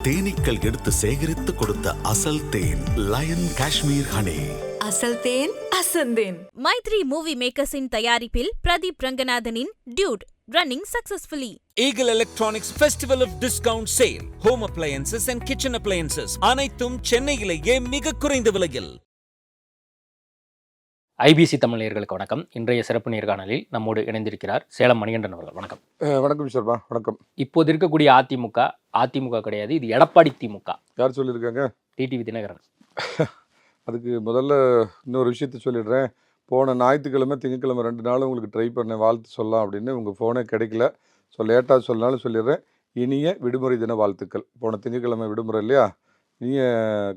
தேனீக்கள் எடுத்து சேகரித்து கொடுத்த அசல் தேன் லயன் காஷ்மீர் ஹனி. அசல் தேன் அசந்தேன் மைத்ரி மூவி மேக்கர்ஸின் தயாரிப்பில் Pradeep ரங்கநாதனின் dude running successfully Eagle Electronics Festival of Discount Sale Home Appliances and Kitchen Appliances அனைத்தும் சென்னையிலேயே மிக குறைந்த விலையில். ஐபிசி தமிழ் நேயர்களுக்கு வணக்கம். இன்றைய சிறப்பு நேர்காணலில் நம்மோடு இணைந்திருக்கிறார் சேலம் மணிகண்டன் அவர்கள். வணக்கம். வணக்கம் சர்மா வணக்கம். இப்போது இருக்கக்கூடிய அதிமுக அதிமுக கிடையாது இது எடப்பாடி திமுக. யார் சொல்லியிருக்காங்க? டிடிவி தினகரன். அதுக்கு முதல்ல இன்னொரு விஷயத்த சொல்லிடுறேன். போன ஞாயிற்றுக்கிழமை திங்கக்கிழமை ரெண்டு நாள் உங்களுக்கு ட்ரை பண்ணேன் வாழ்த்து சொல்லலாம் அப்படின்னு. உங்கள் ஃபோனே கிடைக்கல. ஸோ லேட்டாக சொன்னாலும் சொல்லிடுறேன். இனிய விடுமுறை தின வாழ்த்துக்கள். போன திங்கக்கிழமை விடுமுறை இல்லையா? இனிய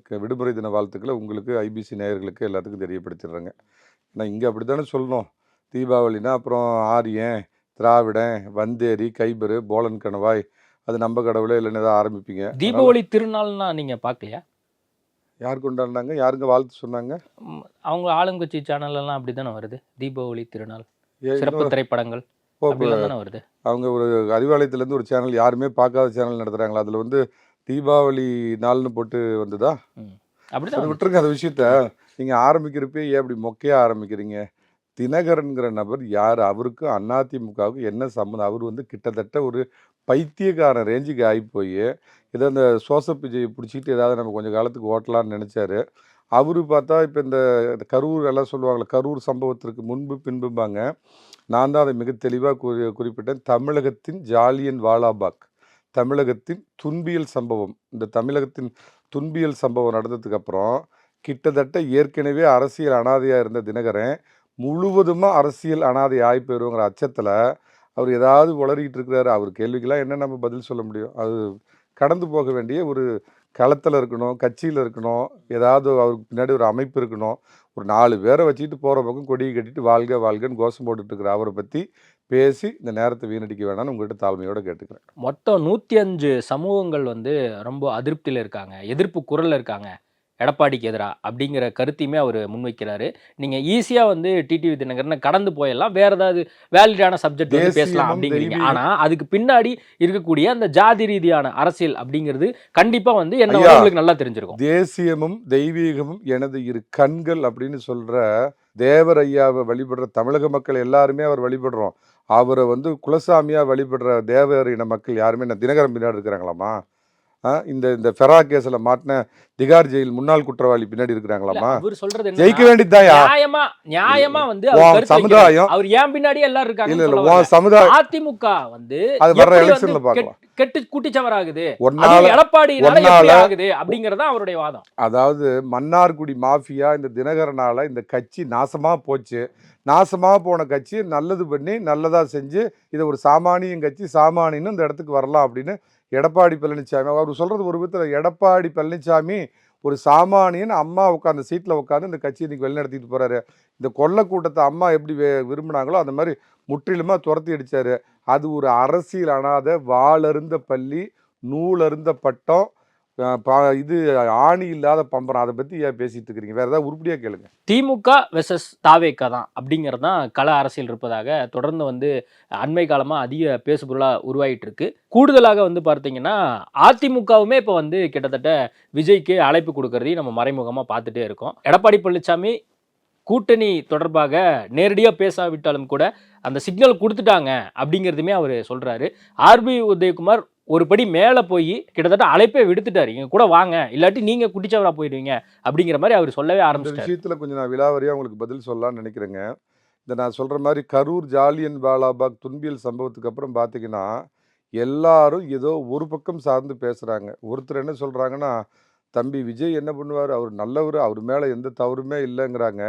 விடுமுறை தின வாழ்த்துக்களை உங்களுக்கு ஐபிசி நேயர்களுக்கு எல்லாத்துக்கும் தெரியப்படுத்திடுறேங்க. ஏன்னா இங்கே அப்படி தானே சொல்லணும். தீபாவளினா அப்புறம் ஆரியன் திராவிடன் வந்தேரி கைபரு போலன் கணவாய். அது நம்ம கடவுளே இல்லைன்னு ஏதாவது ஆரம்பிப்பீங்க. தீபாவளி திருநாள்னா நீங்க பார்க்கலையா? யார் கொண்டாடினாங்க? யாருங்க வாழ்த்து சொன்னாங்க? அவங்க ஆளுங்கட்சி சேனல் எல்லாம் அப்படி தானே வருது? தீபாவளி திருநாள் சிறப்பு திரைப்படங்கள் தானே வருது? அவங்க ஒரு அறிவாலயத்துலேருந்து ஒரு சேனல் யாருமே பார்க்காத சேனல் நடத்துகிறாங்களா அதில் வந்து தீபாவளி நாள்னு போட்டு வந்ததா? வந்துச்சு. விட்டுருங்க அந்த விஷயத்த. நீங்கள் ஆரம்பிக்கிறப்பே ஏன் அப்படி மொக்கையாக ஆரம்பிக்கிறீங்க? தினகரன்கிற நபர் யார்? அவருக்கும் அதிமுகவுக்கு என்ன சம்மந்தம் அவர் வந்து கிட்டத்தட்ட ஒரு பைத்தியக்காரன் ரேஞ்சுக்கு ஆகி போய் ஏதோ அந்த சோசப் பிஜையை பிடிச்சிக்கிட்டு ஏதாவது நம்ம கொஞ்சம் காலத்துக்கு ஓட்டலாம்னு நினச்சாரு. அவர் பார்த்தா இப்போ இந்த கரூர் எல்லாம் சொல்லுவாங்களே கரூர் சம்பவத்திற்கு முன்பு பின்பும்பாங்க. நான் தான் அதை மிக தெளிவாக குறி குறிப்பிட்டேன். தமிழகத்தின் ஜாலியன் வாலாபாக் தமிழகத்தின் துன்பியல் சம்பவம். இந்த தமிழகத்தின் துன்பியல் சம்பவம் நடந்ததுக்கப்புறம் கிட்டத்தட்ட ஏற்கனவே அரசியல் அனாதையாக இருந்த தினகரன் முழுவதுமாக அரசியல் அனாதை ஆகி போயிடுவோங்கிற அச்சத்தில் அவர் ஏதாவது உளறிக்கிட்டு இருக்கிறாரு. அவர் கேள்விக்கெல்லாம் என்ன நம்ம பதில் சொல்ல முடியும்? அது கடந்து போக வேண்டிய ஒரு களத்தில் இருக்கணும் கட்சியில் இருக்கணும் ஏதாவது அவருக்கு பின்னாடி ஒரு அமைப்பு இருக்கணும். ஒரு நாலு பேரை வச்சுக்கிட்டு போகிற பக்கம் கொடியை கட்டிட்டு வாழ்க வாழ்கன்னு கோஷம் போட்டுட்டு இருக்கிற அவரை பற்றி பேசி இந்த நேரத்தை வீணடிக்க வேணாம்னு உங்கள்கிட்ட தாழ்மையோடு கேட்டுக்கிறேன். மொத்தம் நூற்றி அஞ்சு சமூகங்கள் வந்து ரொம்ப அதிருப்தியில் இருக்காங்க எதிர்ப்பு குரலில் இருக்காங்க. எடப்பாடிக்கு எதிராக அப்படிங்கிற கருத்தையுமே அவர் முன்வைக்கிறாரு. நீங்க ஈஸியா வந்து டிடிவி தினகரனை கடந்து போயிடலாம். வேற ஏதாவது வேலிடான சப்ஜெக்ட் வந்து பேசலாம் அப்படிங்கிறீங்க. தெய்வீகமும். ஆனா அதுக்கு பின்னாடி இருக்கக்கூடிய அந்த ஜாதி ரீதியான அரசியல் அப்படிங்கிறது கண்டிப்பா வந்து என்ன உங்களுக்கு நல்லா தெரிஞ்சிருக்கும். தேசியமும் தெய்வீகமும் எனது இரு கண்கள் அப்படின்னு சொல்ற தேவர் ஐயாவை வழிபடுற தமிழக மக்கள் எல்லாருமே அவர் வழிபடுறோம். அவரை வந்து குலசாமியா வழிபடுற தேவர் இன மக்கள் யாருமே என்ன தினகரன் பின்னாடி இருக்கிறாங்களாமா இந்த இந்த ஃபெரா கேஸ்ல மாட்டின திகார் ஜெயில் முன்னாள் குற்றவாளி பின்னாடி இல்ல, இருக்கிறாங்களா அவர் சொல்றது ஜெயிக்க வேண்டியதாயா நியாயமா நியாயமா வந்து. சமுதாயம் அவர் ஏன் பின்னாடியே எல்லாரும் இல்ல இருக்காங்க இல்ல வரல. சமுதாயம் அதிமுக வந்து அது எப்படி எலெக்ஷன்ல பார்க்கலாம். கெட்- கெட்டு குட்டிச்சவராகுது? எடப்பாடினால எப்படி ஒன்னால- ஆகுது அப்படிங்கறதா அவருடைய வாதம். அதாவது மன்னார்குடி மாஃபியா இந்த தினகரனால இந்த கட்சி நாசமா போச்சு. நாசமா போன கட்சி நல்லது பண்ணி நல்லதா செஞ்சு இதை ஒரு சாமானியன் கட்சி சாமானியன்னு இந்த இடத்துக்கு வரலாம் அப்படின்னு எடப்பாடி பழனிசாமி அவர் சொல்கிறது ஒரு விதத்தில் எடப்பாடி பழனிசாமி ஒரு சாமானியன் அம்மா உட்காந்து சீட்டில் உட்காந்து இந்த கட்சியை இன்னைக்கு வழிநடத்திட்டு போகிறாரு இந்த கொள்ளை கூட்டத்தை அம்மா எப்படி விரும்பினாங்களோ அந்த மாதிரி முற்றிலுமா துரத்தி அடித்தார் அது ஒரு அரசியல் அனாத வாளருந்த பள்ளி நூலருந்த பட்டம் பா- இது ஆணி இல்லாத பம்பரம். அதை பத்தி ஏன் பேசிட்டு இருக்கிறீங்க? வேற ஏதாவது உருப்படியா கேளுங்க. திமுக வெர்சஸ் தாவேக்கா தான் அப்படிங்கிறது தான் கள அரசியல் இருப்பதாக தொடர்ந்து வந்து அண்மை காலமாக அதிக பேசுபொருளாக உருவாகிட்டு இருக்கு. கூடுதலாக வந்து பார்த்தீங்கன்னா அதிமுகவுமே இப்போ வந்து கிட்டத்தட்ட விஜய்க்கு அழைப்பு கொடுக்கறதையும் நம்ம மறைமுகமாக பார்த்துட்டே இருக்கோம். எடப்பாடி பழனிசாமி கூட்டணி தொடர்பாக நேரடியாக பேசாவிட்டாலும் கூட அந்த சிக்னல் கொடுத்துட்டாங்க அப்படிங்கிறதுமே அவர் சொல்கிறாரு ஆர்பி உதயகுமார் ஒரு படி மேலே போய் கிட்டத்தட்ட அழைப்பே விடுத்துட்டாரு. இங்க கூட வாங்க. இல்லாட்டி நீங்க குட்டிச்சவரா போயிடுவீங்க. அப்படிங்கிற மாதிரி அவர் சொல்லவே இந்த ஆரம்பிச்சிட்டாரு. விஷயத்துல கொஞ்சம் நான் விலாவரியா உங்களுக்கு பதில் சொல்லலாம்னு நினைக்கிறேங்க. இந்த நான் சொல்ற மாதிரி கரூர் ஜாலியன் வாலாபாக் துன்பியல் சம்பவத்துக்கு அப்புறம் பார்த்தீங்கன்னா எல்லாரும் ஏதோ ஒரு பக்கம் சார்ந்து பேசுறாங்க. ஒருத்தர் என்ன சொல்றாங்கன்னா தம்பி விஜய் என்ன பண்ணுவார்? அவர் நல்லவர். அவர் மேலே எந்த தவறுமே இல்லைங்கிறாங்க.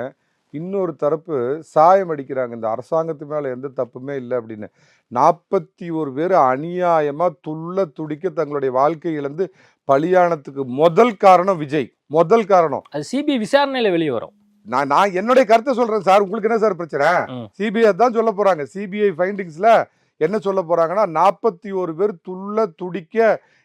இன்னொரு தரப்பு சாயம் அடிக்கிறாங்க. இந்த அரசாங்கத்து மேலே எந்த தப்புமே இல்லை அப்படின்னு. நாற்பத்தி ஒரு பேர் அநியாயமாக துள்ள துடிக்க தங்களுடைய வாழ்க்கை இழந்து பலியானத்துக்கு முதல் காரணம் விஜய். முதல் காரணம். அது சிபிஐ விசாரணையில வெளியே வரும். நான் நான் என்னுடைய கருத்தை சொல்றேன் சார். உங்களுக்கு என்ன சார் பிரச்சனை. சிபிஐ தான் சொல்ல போறாங்க. சிபிஐ ஃபைண்டிங்ஸ்ல என்ன சொல்ல போறாங்கன்னா நாற்பத்தி ஒரு பேர் துள்ள துடிக்க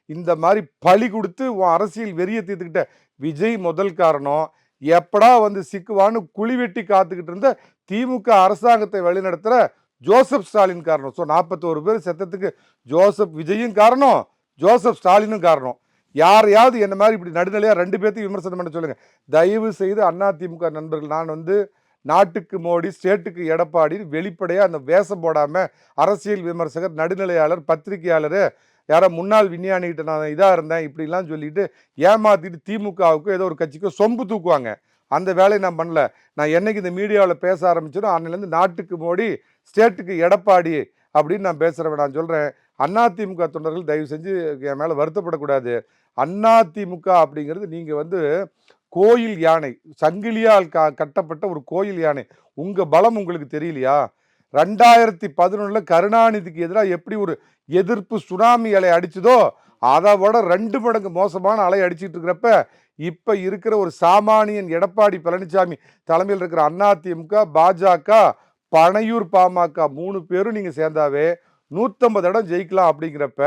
இந்த மாதிரி பழி கொடுத்து உன் அரசியல் வெறிய தீர்த்துக்கிட்ட விஜய் முதல் காரணம். எப்படா வந்து சிக்குவான்னு குழி வெட்டி காத்துக்கிட்டு இருந்த திமுக அரசாங்கத்தை வழிநடத்துகிற ஜோசப் ஸ்டாலின் காரணம். ஸோ நாற்பத்தோரு பேர் செத்தத்துக்கு ஜோசப் விஜயும் காரணம் ஜோசப் ஸ்டாலினும் காரணம். யாரையாவது என்ன மாதிரி இப்படி நடுநிலையாக ரெண்டு பேர்த்தையும் விமர்சனம் பண்ண சொல்லுங்கள் தயவு செய்து அண்ணா திமுக நண்பர்கள் நான் வந்து நாட்டுக்கு மோடி ஸ்டேட்டுக்கு எடப்பாடி வெளிப்படையாக அந்த வேஷம் போடாமல் அரசியல் விமர்சகர் நடுநிலையாளர் பத்திரிகையாளர் யாரோ முன்னாள் விஞ்ஞானிகிட்ட நான் இதாக இருந்தேன் இப்படிலாம் சொல்லிட்டு ஏமாத்திட்டு திமுகவுக்கும் ஏதோ ஒரு கட்சிக்கோ சொம்பு தூக்குவாங்க. அந்த வேலையை நான் பண்ணல. நான் என்னைக்கு இந்த மீடியாவில் பேச ஆரம்பிச்சனோ அன்னிலேருந்து நாட்டுக்கு மோடி ஸ்டேட்டுக்கு எடப்பாடி அப்படின்னு நான் பேசுகிறவன் நான் சொல்கிறேன் அதிமுக தொண்டர்கள் தயவு செஞ்சு என் மேலே வருத்தப்படக்கூடாது. அதிமுக அப்படிங்கிறது நீங்கள் வந்து கோயில் யானை சங்கிலியால் க கட்டப்பட்ட ஒரு கோயில் யானை. உங்கள் பலம் உங்களுக்கு தெரியலையா? ரெண்டாயிரத்தி பதினொன்றில் கருணாநிதிக்கு எதிராக எப்படி ஒரு எதிர்ப்பு சுனாமி அலை அடிச்சதோ அதை விட ரெண்டு மடங்கு மோசமான அலை அடிச்சிட்டு இருக்கிறப்ப இப்போ இருக்கிற ஒரு சாமானியன் எடப்பாடி பழனிசாமி தலைமையில் இருக்கிற அதிமுக பாஜக பனையூர் பாமக மூணு பேரும் நீங்கள் சேர்ந்தாவே நூற்றம்பது இடம் ஜெயிக்கலாம் அப்படிங்கிறப்ப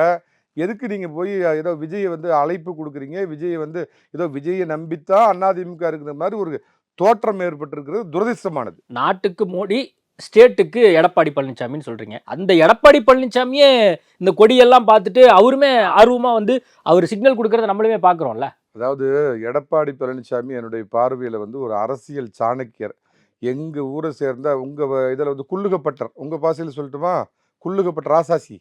எதுக்கு நீங்கள் போய் ஏதோ விஜயை வந்து அழைப்பு கொடுக்குறீங்க? விஜயை வந்து ஏதோ விஜயை நம்பித்தான் அதிமுக இருக்கிற மாதிரி ஒரு தோற்றம் ஏற்பட்டிருக்கிறது துரதிர்ஷ்டமானது. நாட்டுக்கு மோடி ஸ்டேட்டுக்கு எடப்பாடி பழனிசாமின்னு சொல்கிறீங்க அந்த எடப்பாடி பழனிசாமியே இந்த கொடியெல்லாம் பார்த்துட்டு அவருமே ஆர்வமாக வந்து அவர் சிக்னல் கொடுக்கறத நம்மளுமே பார்க்குறோம்ல. அதாவது எடப்பாடி பழனிசாமி என்னுடைய பார்வையில் வந்து ஒரு அரசியல் சாணக்கியர். எங்கள் ஊரை சேர்ந்த உங்கள் இதில் வந்து குள்ளுகப்பட்டர். உங்கள் பாசையில் சொல்லட்டுமா? குள்ளுகப்பட்ட ராசாசி.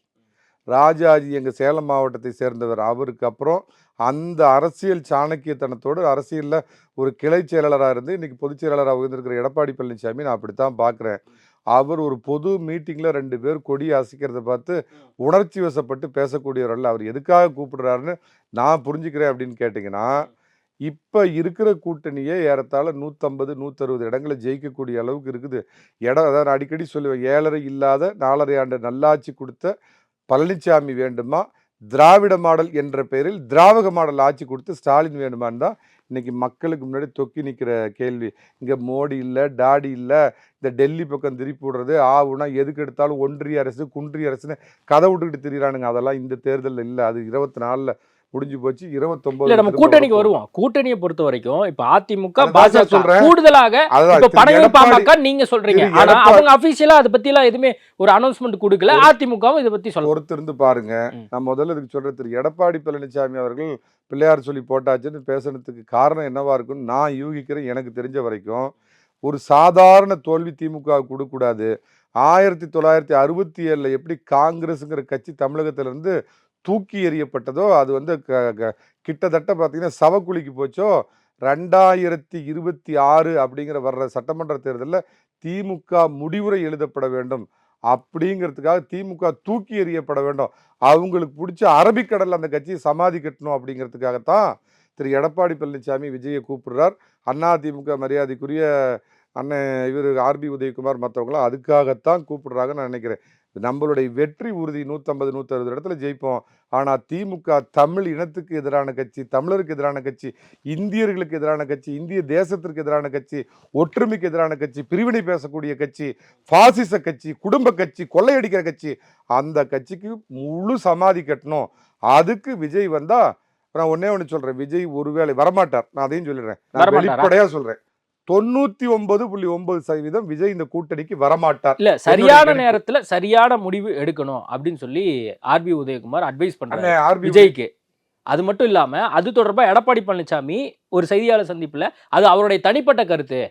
ராஜாஜி எங்கள் சேலம் மாவட்டத்தை சேர்ந்தவர். அவருக்கு அப்புறம் அந்த அரசியல் சாணக்கியத்தனத்தோடு அரசியலில் ஒரு கிளை செயலாளராக இருந்து இன்றைக்கி பொதுச் செயலாளராக இருந்திருக்கிற எடப்பாடி பழனிசாமி நான் அப்படித்தான் பார்க்குறேன். அவர் ஒரு பொது மீட்டிங்கில் ரெண்டு பேர் கொடி அசைக்கிறத பார்த்து உணர்ச்சி வசப்பட்டு பேசக்கூடியவர் அல்ல. அவர் எதுக்காக கூப்பிடுறாருன்னு நான் புரிஞ்சுக்கிறேன் அப்படின்னு கேட்டிங்கன்னா இப்போ இருக்கிற கூட்டணியே ஏறத்தாழ நூற்றம்பது நூற்றறுபது இடங்களை ஜெயிக்கக்கூடிய அளவுக்கு இருக்குது. இடம் அதாவது நான் அடிக்கடி சொல்லுவேன் ஏழரை இல்லாத நாலரை ஆண்டு நல்லாட்சி கொடுத்த பழனிசாமி வேண்டுமா? திராவிட மாடல் என்ற பெயரில் திராவிட மாடல் ஆட்சி கொடுத்து ஸ்டாலின் வேண்டுமான்னு தான் இன்னைக்கு மக்களுக்கு முன்னாடி தொக்கி நிற்கிற கேள்வி. இங்கே மோடி இல்லை டாடி இல்லை இந்த டெல்லி பக்கம் திருப்பி விடுறது ஆவுனா எதுக்கு எடுத்தாலும் ஒன்றிய அரசு குன்றிய அரசுன்னு கதை விட்டுக்கிட்டு திரியிறானுங்க. அதெல்லாம் இந்த தேர்தலில் இல்லை. அது இருபத்தி நாலில் முடிஞ்சு போச்சு. இருபத்தொம்போது இல்ல நம்ம கூட்டணிக்கு வருவோம். கூட்டணியை பொறுத்த வரைக்கும் இப்ப அதிமுக பாஜக சொல்றேன். கூடுதலாக பாமக நீங்க சொல்றீங்க. ஆனா அவங்க அபிஷியலா அதை பத்தி எல்லாம் எதுவுமே ஒரு அனௌன்ஸ்மெண்ட் கொடுக்கல. அதிமுகவும் இதை பத்தி சொல்ல பொறுத்திருந்து பாருங்க. ம். நான் முதல்ல இதுக்கு சொல்ற திரு. எடப்பாடி பழனிசாமி அவர்கள் பிள்ளையார் சொல்லி போட்டாச்சுன்னு பேசுனதுக்கு காரணம் என்னவா இருக்கும்னு நான் யூகிக்கிறேன் எனக்கு தெரிஞ்ச வரைக்கும். ஒரு சாதாரண தோல்வி திமுக கொடுக்கக்கூடாது. ஆயிரத்தி தொள்ளாயிரத்தி அறுபத்தி ஏழில் எப்படி காங்கிரஸுங்கிற கட்சி தமிழகத்திலேருந்து தூக்கி எறியப்பட்டதோ அது வந்து க- க- கிட்டத்தட்ட பார்த்திங்கன்னா சவக்குழிக்கு போச்சோ ரெண்டாயிரத்தி இருபத்தி ஆறு அப்படிங்கிற வர்ற சட்டமன்ற தேர்தலில் திமுக முடிவுரை எழுதப்பட வேண்டும். அப்படிங்கிறதுக்காக திமுக தூக்கி எறியப்பட வேண்டும். அவங்களுக்கு பிடிச்ச அரபிக்கடலில் அந்த கட்சியை சமாதி கட்டணும் அப்படிங்கிறதுக்காகத்தான் திரு. எடப்பாடி பழனிசாமி விஜயை கூப்பிடுறார். அண்ணா திமுக மரியாதைக்குரிய அண்ணன் இவர் ஆர்பி உதயகுமார் மற்றவங்களாம் அதுக்காகத்தான் கூப்பிடுறாங்கன்னு நான் நினைக்கிறேன். நம்மளுடைய வெற்றி உறுதி நூற்றம்பது நூற்றறுபது இடத்துல ஜெயிப்போம். ஆனால் திமுக தமிழ் இனத்துக்கு எதிரான கட்சி தமிழருக்கு எதிரான கட்சி இந்தியர்களுக்கு எதிரான கட்சி இந்திய தேசத்திற்கு எதிரான கட்சி ஒற்றுமைக்கு எதிரான கட்சி பிரிவினை பேசக்கூடிய கட்சி பாசிச கட்சி குடும்ப கட்சி கொள்ளையடிக்கிற கட்சி அந்த கட்சிக்கு முழு சமாதி கட்டணும். அதுக்கு விஜய் வந்தா நான் ஒன்னே ஒன்று சொல்றேன். விஜய் ஒருவேளை வரமாட்டார். நான் அதையும் சொல்லிடுறேன். நான் வரமாட்டாரா? தொண்ணூத்தி ஒன்பது புள்ளி ஒன்பது சதவீதம் விஜய் இந்த கூட்டணிக்கு வரமாட்டார். இல்ல சரியான. நேரத்துல சரியான முடிவு எடுக்கணும் அப்படின்னு சொல்லி ஆர்பி உதயகுமார் அட்வைஸ் பண்றாரு ஆர்பி விஜய்க்கு. அது மட்டும் இல்லாம அது தொடர்பா எடப்பாடி பழனிசாமி ஒரு செய்தியாளர் சந்திப்புல அது அவருடைய தனிப்பட்ட கருத்து.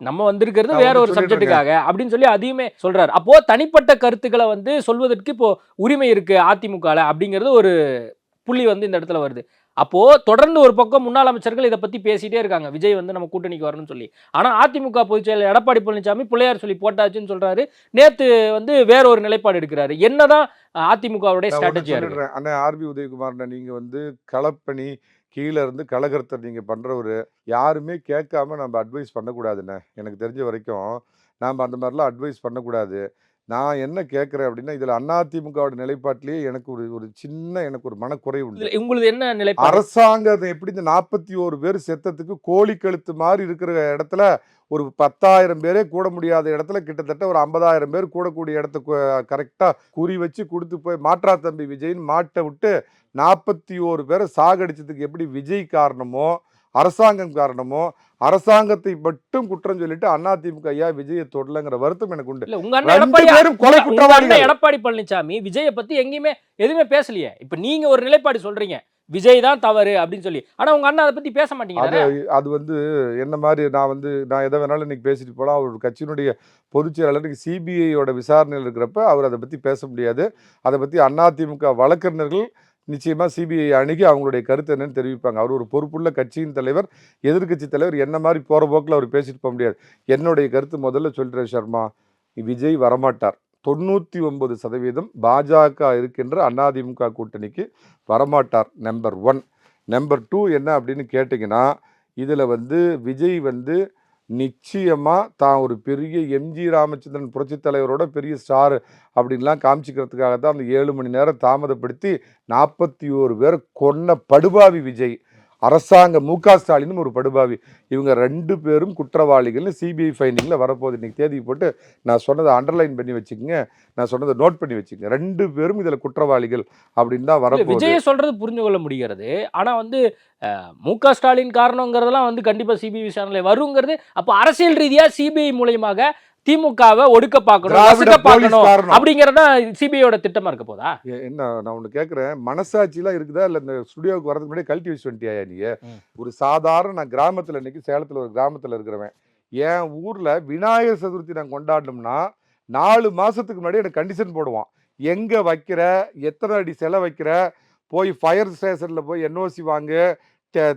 நம்ம வந்திருக்கிறது வேற ஒரு சப்ஜெக்ட்டுக்காக அப்படின்னு சொல்லி அதையுமே சொல்றாரு. அப்போ தனிப்பட்ட கருத்துக்களை வந்து சொல்வதற்கு இப்போ உரிமை இருக்கு அதிமுகல அப்படிங்கிறது ஒரு புள்ளி வந்து இந்த இடத்துல வருது. அப்போ தொடர்ந்து ஒரு பக்கம் முன்னாள் அமைச்சர்கள் இதை பத்தி பேசிட்டே இருக்காங்க. விஜய் வந்து நம்ம கூட்டணிக்கு வரணும்னு சொல்லி. ஆனா அதிமுக பொதுச் செயலர் எடப்பாடி பழனிசாமி பிள்ளையார் சொல்லி போட்டாச்சுன்னு சொல்றாரு. நேத்து வந்து வேற ஒரு நிலைப்பாடு எடுக்கிறாரு. என்னதான் அதிமுகவுடைய நான் ஒண்ணு ஸ்ட்ராட்டஜியா இருக்கு சொல்லிடுறேன். அண்ணா ஆர்பி உதயகுமார்ண்ணா நீங்க வந்து களப்பணி கீழே இருந்து கலகரத்தை நீங்க பண்றவரு யாருமே கேட்காம நம்ம அட்வைஸ் பண்ணக்கூடாதுண்ணே. எனக்கு தெரிஞ்ச வரைக்கும் நாம் அந்த மாதிரிலாம் அட்வைஸ் பண்ணக்கூடாது. நான் என்ன கேட்குறேன் அப்படின்னா இதில் அதிமுகவோட நிலைப்பாட்டிலேயே எனக்கு ஒரு ஒரு சின்ன எனக்கு ஒரு மனக்குறைவு உண்டு. உங்களுக்கு என்ன நிலைப்பாடு? அரசாங்கம் எப்படி இந்த நாற்பத்தி ஓரு பேர் செத்ததுக்கு கோழி கழுத்து மாதிரி இருக்கிற இடத்துல ஒரு பத்தாயிரம் பேரே கூட முடியாத இடத்துல கிட்டத்தட்ட ஒரு ஐம்பதாயிரம் பேர் கூடக்கூடிய இடத்த கரெக்டாக குறி வச்சு கொடுத்து போய் மாற்றா தம்பி விஜய்னு மாட்டை விட்டு நாற்பத்தி ஓரு பேரை சாகடிச்சதுக்கு எப்படி விஜய் காரணமோ அரசாங்கம் காரணமோ அரசாங்கத்தை மட்டும் குற்றம் சொல்லிட்டு அதிமுக ஐயா விஜயை தொடலங்கிற வருத்தம் எனக்கு உண்டு. உங்க பேரும் கொலை குற்றவாளிகள். எடப்பாடி பழனிசாமி விஜய பத்தி எங்கேயுமே எதுவுமே பேசலையே. இப்ப நீங்க ஒரு நிலைப்பாடு சொல்றீங்க. விஜய் தான் தவறு அப்படின்னு சொல்லி. ஆனா உங்க அண்ணா அதை பத்தி பேச அது மாட்டேங்கிறாரு அது வந்து என்ன மாதிரி நான் வந்து நான் எதை வேணாலும் இன்னைக்கு பேசிட்டு போகலாம் அவர் கட்சியினுடைய பொதுச் செயலாளர் இன்னைக்கு சிபிஐயோட விசாரணையில் இருக்கிறப்ப அவர் அதை பற்றி பேச முடியாது. அதை பற்றி அதிமுக வழக்கறிஞர்கள் நிச்சயமாக சிபிஐ அணுகி அவங்களுடைய கருத்து என்னன்னு தெரிவிப்பாங்க. அவர் ஒரு பொறுப்புள்ள கட்சியின் தலைவர் எதிர்க்கட்சி தலைவர் என்ன மாதிரி போகிற போக்கில் அவர் பேசிட்டு போக முடியாது. என்னுடைய கருத்து முதல்ல சொல்கிறேன் சர்மா விஜய் வரமாட்டார். தொண்ணூற்றி ஒன்பது சதவீதம் பாஜக இருக்கின்ற அதிமுக கூட்டணிக்கு வரமாட்டார் நம்பர் ஒன் நம்பர் டூ என்ன அப்படின்னு கேட்டிங்கன்னா இதில் வந்து விஜய் வந்து நிச்சயமாக தான் ஒரு பெரிய எம்ஜி ராமச்சந்திரன் புரட்சித் தலைவரோட பெரிய ஸ்டார் அப்படின்லாம் காமிச்சிக்கிறதுக்காக தான் அந்த ஏழு மணி நேரம் தாமதப்படுத்தி நாற்பத்தி ஓரு பேர் கொன்ன படுபாவி விஜய். அரசாங்க மு க ஸ்டாலினும் ஒரு படுபாவி. இவங்க ரெண்டு பேரும் குற்றவாளிகள்னு சிபிஐ ஃபைண்டிங்கில் வரப்போகுது. இன்னைக்கு தேதி போட்டு நான் சொன்னதை அண்டர்லைன் பண்ணி வச்சுக்கோங்க. நான் சொன்னதை நோட் பண்ணி வச்சுக்கோங்க. ரெண்டு பேரும் இதில் குற்றவாளிகள் அப்படின்னு தான் வரப்போகுது. விஜய சொல்றது புரிஞ்சு கொள்ள முடிகிறது. ஆனா வந்து மு க ஸ்டாலின் காரணங்கிறதெல்லாம் வந்து கண்டிப்பா சிபிஐ விசாரணை வருங்கிறது அப்ப அரசியல் ரீதியா சிபிஐ மூலியமாக திமுகவை ஒடுக்க பார்க்கணும். அப்படிங்கறதா சிபிஐயோட திட்டமா இருக்க போதா? என்ன நான் ஒன்று கேட்குறேன் மனசாட்சிலாம் இருக்குதா? இல்லை இந்த ஸ்டுடியோவுக்கு வரதுக்கு முன்னாடி கழட்டி வச்சு வந்துட்டியா நீ. ஒரு சாதாரண நான் கிராமத்தில் இன்னைக்கு சேலத்தில் ஒரு கிராமத்தில் இருக்கிறவன். என் ஊரில் விநாயகர் சதுர்த்தி நான் கொண்டாடணும்னா நாலு மாதத்துக்கு முன்னாடி எனக்கு கண்டிஷன் போடுவான். எங்கே வைக்கிற? எத்தனை அடி சிலை வைக்கிற? போய் ஃபயர் ஸ்டேஷனில் போய் என்ஓசி வாங்கு.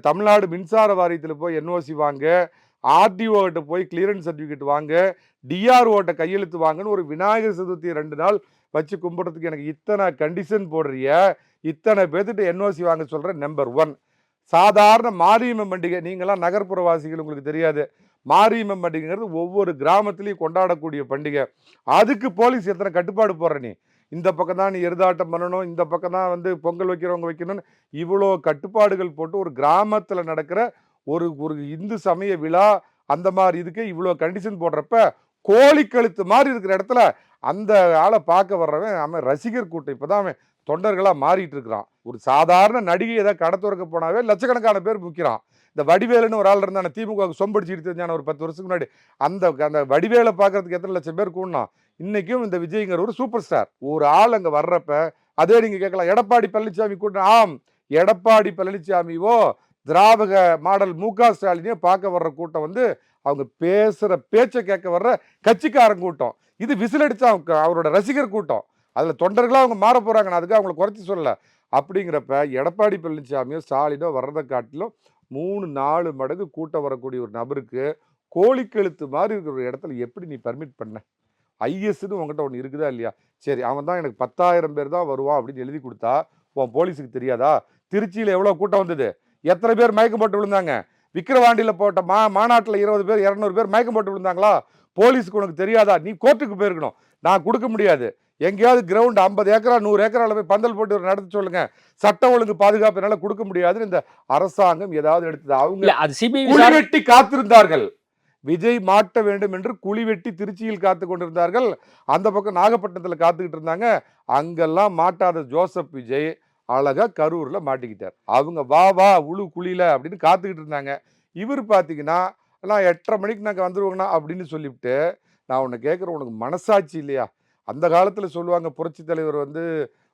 தமிழ்நாடு மின்சார வாரியத்தில் போய் என்ஓசி வாங்கு. ஆர்டிஓ கிட்ட போய் கிளியரன்ஸ் சர்டிஃபிகேட் வாங்க டிஆர்ஓட்ட கையெழுத்து வாங்கன்னு ஒரு விநாயகர் சதுர்த்தி ரெண்டு நாள் வச்சு கும்பிட்றதுக்கு எனக்கு இத்தனை கண்டிஷன் போடுறிய இத்தனை பேர்த்துட்டு என்ஓசி வாங்க சொல்கிற நம்பர் ஒன் சாதாரண மாரியம்மன் பண்டிகை நீங்களாம் நகர்ப்புறவாசிகள் உங்களுக்கு தெரியாது. மாரியம்மன் பண்டிகைங்கிறது ஒவ்வொரு கிராமத்துலேயும் கொண்டாடக்கூடிய பண்டிகை. அதுக்கு போலீஸ் எத்தனை கட்டுப்பாடு போடுற நீ? இந்த பக்கம் தான் நீ எருதாட்டம் பண்ணணும் இந்த பக்கம் தான் வந்து பொங்கல் வைக்கிறவங்க வைக்கணும்னு இவ்வளோ கட்டுப்பாடுகள் போட்டு ஒரு கிராமத்தில் நடக்கிற ஒரு ஒரு இந்து சமய விழா அந்த மாதிரி இதுக்கு இவ்வளோ கண்டிஷன் போடுறப்ப கோழி கழுத்து மாதிரி இருக்கிற இடத்துல அந்த ஆளை பார்க்க வர்றவன் அவன் ரசிகர் கூட்டம். இப்போதான் அவன் தொண்டர்களாக மாறிட்டு இருக்கிறான். ஒரு சாதாரண நடிகை ஏதாவது கடத்துறக்க போனாவே லட்சக்கணக்கான பேர் முக்கிறான். இந்த வடிவேலுன்னு ஒரு ஆள் இருந்தான திமுக சொம்படிச்சு தெரிஞ்சான ஒரு பத்து வருஷத்துக்கு முன்னாடி அந்த அந்த வடிவேலை பார்க்கறதுக்கு எத்தனை லட்சம் பேர் கூடணும் இன்றைக்கும் இந்த விஜய்ங்கிற ஒரு சூப்பர் ஸ்டார் ஒரு ஆள் அங்கே வர்றப்ப அதே நீங்கள் கேட்கலாம் எடப்பாடி பழனிசாமி கூட்டம் ஆம் எடப்பாடி பழனிசாமிவோ திராவிட மாடல் மு க ஸ்டாலினையோ பார்க்க வர்ற கூட்டம் வந்து அவங்க பேசுகிற பேச்சை கேட்க வர்ற கட்சிக்காரன் கூட்டம். இது விசில் அவங்க- அவரோட ரசிகர் கூட்டம். அதில் தொண்டர்களாக அவங்க மாற போகிறாங்க நான் அதுக்கு அவங்கள குறைச்சி சொல்லலை. அப்படிங்கிறப்ப எடப்பாடி பழனிசாமியோ ஸ்டாலினோ வர்றதை காட்டிலும் மூணு நாலு மடங்கு கூட்டம் வரக்கூடிய ஒரு நபருக்கு கோழிக்கழுத்து மாதிரி இருக்கிற ஒரு இடத்துல எப்படி நீ பர்மிட் பண்ண? ஐஎஸ்ன்னு உங்ககிட்ட ஒன்று இருக்குதா இல்லையா? சரி அவன் தான் எனக்கு பத்தாயிரம் பேர் தான் வருவான் அப்படின்னு எழுதி கொடுத்தா உன் போலீஸுக்கு தெரியாதா? திருச்சியில் எவ்வளோ கூட்டம் வந்தது? எத்தனை பேர் மயக்கம் போட்டு விழுந்தாங்க? விக்கிரவாண்டியில் போட்ட மா மாநாட்டில் இருபது பேர் இரநூறு பேர் மயக்கம் போட்டு விழுந்தாங்களா? போலீஸுக்கு உனக்கு தெரியாதா? நீ கோர்ட்டுக்கு போயிருக்கணும். நான் கொடுக்க முடியாது. எங்கேயாவது கிரவுண்ட் ஐம்பது ஏக்கரா நூறு ஏக்கரால போய் பந்தல் போட்டு நடத்த சொல்லுங்க. சட்ட ஒழுங்கு பாதுகாப்பு என்னால கொடுக்க முடியாதுன்னு இந்த அரசாங்கம் ஏதாவது எடுத்தது. அவங்க அது சிபிஐ வெட்டி காத்திருந்தார்கள். விஜய் மாட்ட வேண்டும் என்று குழி வெட்டி திருச்சியில் காத்து கொண்டிருந்தார்கள். அந்த பக்கம் நாகப்பட்டினத்தில் காத்துக்கிட்டு இருந்தாங்க. அங்கெல்லாம் மாட்டாத ஜோசப் விஜய். அழகா கரூரில் மாட்டிக்கிட்டார். அவங்க வா வா உழு குழியில் அப்படின்னு காத்துக்கிட்டு இருந்தாங்க. இவர் பார்த்தீங்கன்னா நான் எட்டரை மணிக்கு நாங்கள் வந்துடுவோங்கண்ணா அப்படின்னு சொல்லிவிட்டு நான் உன்னை கேட்குறேன் உனக்கு மனசாட்சி இல்லையா? அந்த காலத்தில் சொல்லுவாங்க புரட்சி தலைவர் வந்து